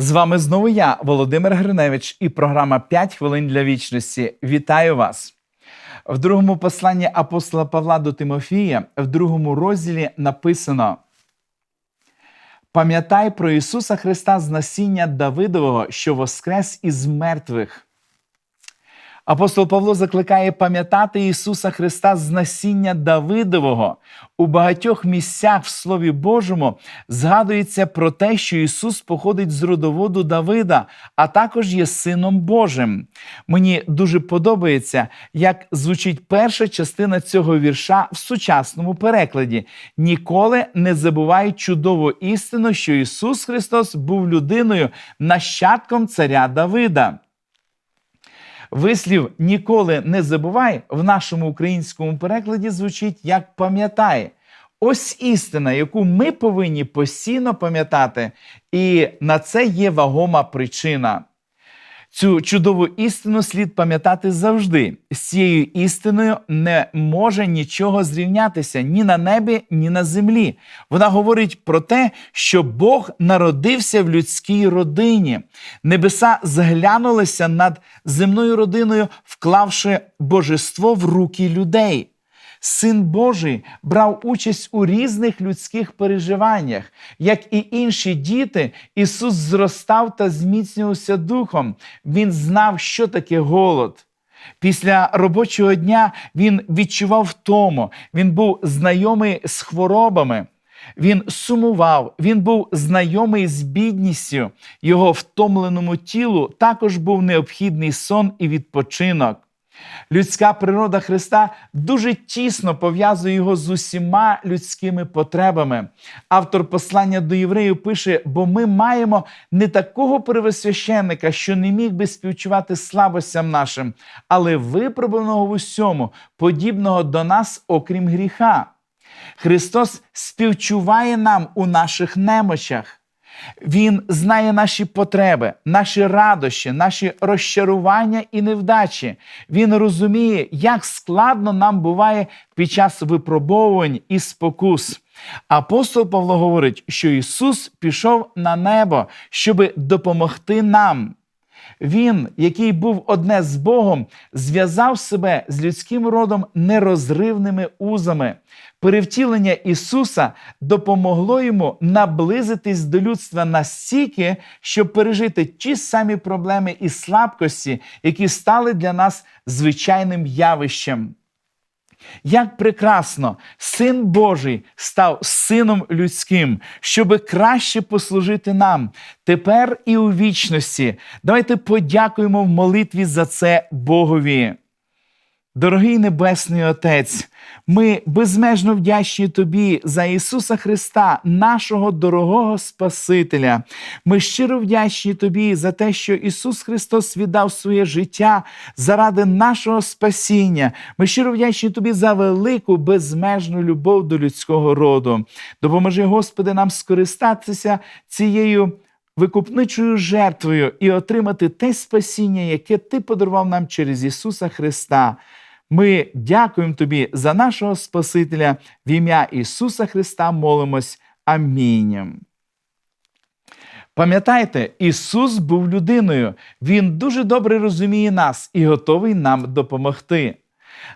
З вами знову я, Володимир Гриневич, і програма «5 хвилин для вічності. Вітаю вас! В другому посланні апостола Павла до Тимофія, в другому розділі написано: Пам'ятай про Ісуса Христа з насіння Давидового, що воскрес із мертвих. Апостол Павло закликає пам'ятати Ісуса Христа з насіння Давидового. У багатьох місцях в Слові Божому згадується про те, що Ісус походить з родоводу Давида, а також є Сином Божим. Мені дуже подобається, як звучить перша частина цього вірша в сучасному перекладі. Ніколи не забувай чудову істину, що Ісус Христос був людиною, нащадком царя Давида. Вислів ніколи не забувай в нашому українському перекладі звучить як пам'ятай. Ось істина, яку ми повинні постійно пам'ятати, і на це є вагома причина. Цю чудову істину слід пам'ятати завжди. З цією істиною не може нічого зрівнятися ні на небі, ні на землі. Вона говорить про те, що Бог народився в людській родині. Небеса зглянулися над земною родиною, вклавши божество в руки людей. Син Божий брав участь у різних людських переживаннях. Як і інші діти, Ісус зростав та зміцнювався духом. Він знав, що таке голод. Після робочого дня він відчував втому, він був знайомий з хворобами. Він сумував, він був знайомий з бідністю. Його втомленому тілу також був необхідний сон і відпочинок. Людська природа Христа дуже тісно пов'язує його з усіма людськими потребами. Автор послання до євреїв пише: бо ми маємо не такого первосвященника, що не міг би співчувати слабостям нашим, але випробуваного в усьому, подібного до нас, окрім гріха. Христос співчуває нам у наших немочах. Він знає наші потреби, наші радощі, наші розчарування і невдачі. Він розуміє, як складно нам буває під час випробовувань і спокус. Апостол Павло говорить, що Ісус пішов на небо, щоби допомогти нам. Він, який був одне з Богом, зв'язав себе з людським родом нерозривними узами. Перевтілення Ісуса допомогло йому наблизитись до людства настільки, щоб пережити ті самі проблеми і слабкості, які стали для нас звичайним явищем. Як прекрасно, син Божий став сином людським, щоби краще послужити нам тепер і у вічності. Давайте подякуємо в молитві за це Богові. Дорогий Небесний Отець, ми безмежно вдячні Тобі за Ісуса Христа, нашого дорогого Спасителя. Ми щиро вдячні Тобі за те, що Ісус Христос віддав своє життя заради нашого спасіння. Ми щиро вдячні Тобі за велику безмежну любов до людського роду. Допоможи, Господи, нам скористатися цією. Викупничою жертвою і отримати те спасіння, яке Ти подарував нам через Ісуса Христа. Ми дякуємо Тобі за нашого Спасителя в ім'я Ісуса Христа молимось. Амінь. Пам'ятайте, Ісус був людиною. Він дуже добре розуміє нас і готовий нам допомогти.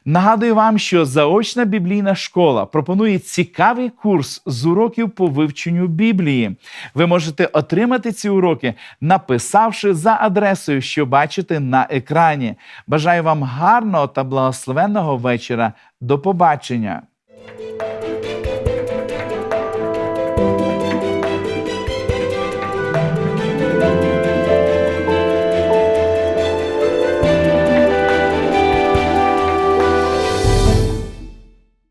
Нагадую вам, що заочна біблійна школа пропонує цікавий курс з уроків по вивченню Біблії. Ви можете отримати ці уроки, написавши за адресою, що бачите на екрані. Бажаю вам гарного та благословенного вечора. До побачення!